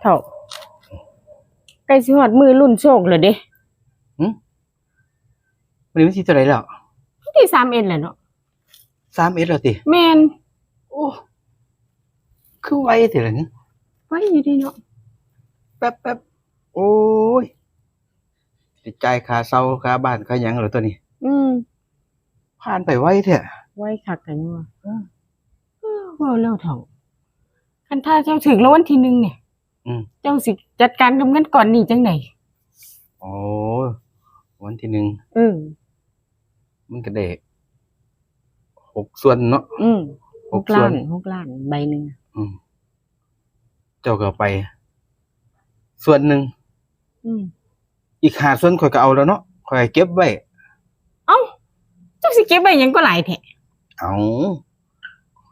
เท่าใกล้สิฮอดมือรุ่นโชคแล้วเด้วันนี้วันที่เท่าไหร่แล้วที่3 n แหละเนาะสามเอ็ดแล้วติแม่นโอ้คือไวแต่ละนี่ไว้อยู่ดีเนาะแป๊บแป๊บโอ้ยสิจ่ายค่าเช่าค่าบ้านค่าหยังเหรอตัวนี้ อืมผ่านไปไวแท้ไว้คักกันอยู่ว่าเออเว้าแล้วเท่าคันถ้าเจ้าถึงแล้ววันที่หนึ่งเนี่ย อืม เจ้าสิจัดการกับเงินก่อนนี่จังได๋โอ้วันที่หนึ่งเออมันก็ได้หกส่วนเนาะ อืมหหกกส่ล้าวนนหกล้านใบหนึงอืมเจ้าก็เอาไป ส่วนหนึ่ง อืมอีกหาส่วนข่อยก็เอาแล้วเนาะข่อยเก็บไว้ เอ้าเจ้าสิเก็บไว้หยังก็หลายแท้เอา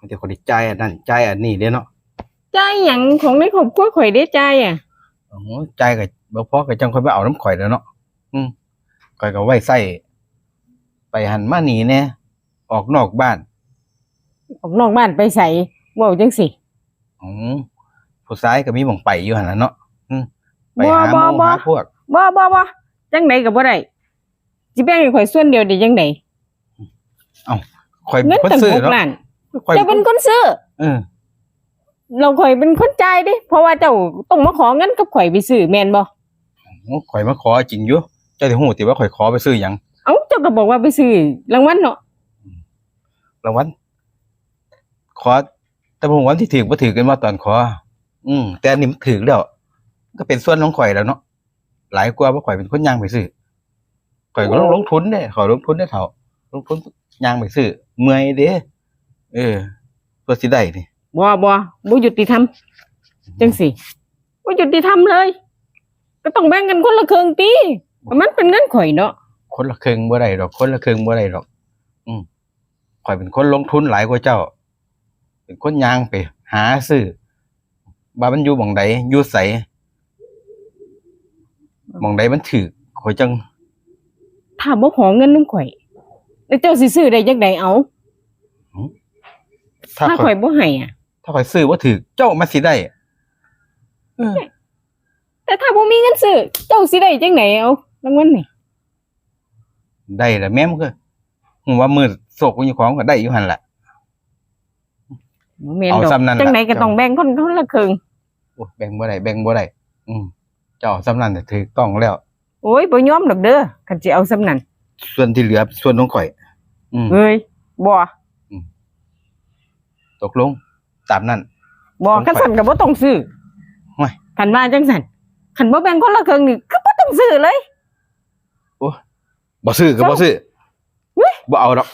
เดี๋ยวคนได้จ่ายอันนั้นจ่ายอันนี้เด้เนาะ จ่ายหยังของในครอบครัวข่อยได้จ่ายอะโอ้จ่ายก็บ่พอก็จังค่อยไปเอาน้ำข่อยแล้วเนาะอืมข่อยก็ไว้ใส่ไปหันมานี่แน่ออกนอกบ้านออกนอกบ้านไปใส่เว้าจังสิอือผู้ชายก็มีหม่องไปอยู่หั่นล่ะเนาะอืมไปบ่หาหบ่มู่บ่หาพวก บ่บ่บ่จังไดก็บ่ได้สิแบ่งให้ข่อยส่วนเดียวได้จังไดข่อยเป็เงินนคนตั้งซื้อหกเนาะล้านข่อยเจ้าเป็นคนซื้อ เออ เราข่อยเป็นคนจ่ายเด้เพราะว่าเจ้าต้องมาขอเงินกับข่อยไปซื้อแม่นบ่โอ้ข่อยมาขอจริงอยู่เจ้าสิฮู้ติว่าข่อยขอไปซื้อหยังเอ้าเจ้าก็บอกว่าไปซื้อรางวัลเนาะรางวัลขอ แต่ผมวันที่ถือบ่ถือกันว่าตอนขอ อืมแต่อันนี้มันถือแล้วก็เป็นส่วนของข่อยแล้วเนาะหลายกว่าว่าข่อยเป็นคนย่างไปซื้อข่อยก็ต้องลงทุนเด้ข่อยลงทุนได้เท่าลงทุนย่างไปซื้อเมื่อยเด้เออเพื่อสิได้นี่ บ่บ่บ่ยุติธรรมจังสิบ่ยุติธรรมเลย ก็ต้องแบ่งกันคนละครึ่งติมันเป็นเงินข่อยเนาะคนละครึ่งบ่ได้ดอก คนละครึ่งบ่ได้ดอก อืมข่อยเป็นคนลงทุนหลายกว่าเจ้า เป็นคนย่างไป หาซื้อว่ามันอยู่หม่องใดอยู่ไสหม่องใดมันถือข่อยจังถ้าบ่ขอเงินนำข่อยแล้วเจ้าสิซื้อได้จังไดเอาถ้าถ้าข่ข่ออยยบ่ให้อะ ถ้าข่อยซื้อบ่ถือเจ้ามาสิได้เออแต่ถ้าบ่มีเงินซื้อเจ้าสิได้จังไดเอารางวัลนี่ได้แหละแม่มันก็ฮู้ว่ามือโศกอยู่ของก็ได้อยู่หั่นล่ะบ่แม่นเอาดอกซ้ำนั่นล่ะ จังไดก็ต้องแบ่งคนคนละครึ่งโอ้แบ่งบ่ได้แบ่งบ่ได้อืมเจ้าสำนันน่ะถูกต้องแล้ว โอ้ยบ่ยอมดอกเด้อคันสิเอาซำนั้นส่วนที่เหลือส่วนของข่อย อืมเฮ้ยบ่ตกลง ตามนั้นบ่ของข่คัอยนสั่นก็บ่ต้องซื้อโอ้ยคันว่าจังสั่นคันบ่แบ่งคนละครึ่งนี่ก็บ่ต้องซื้อเลย บ่ซื้อก็บ่ซื้อเว้ยบ่เอาดอก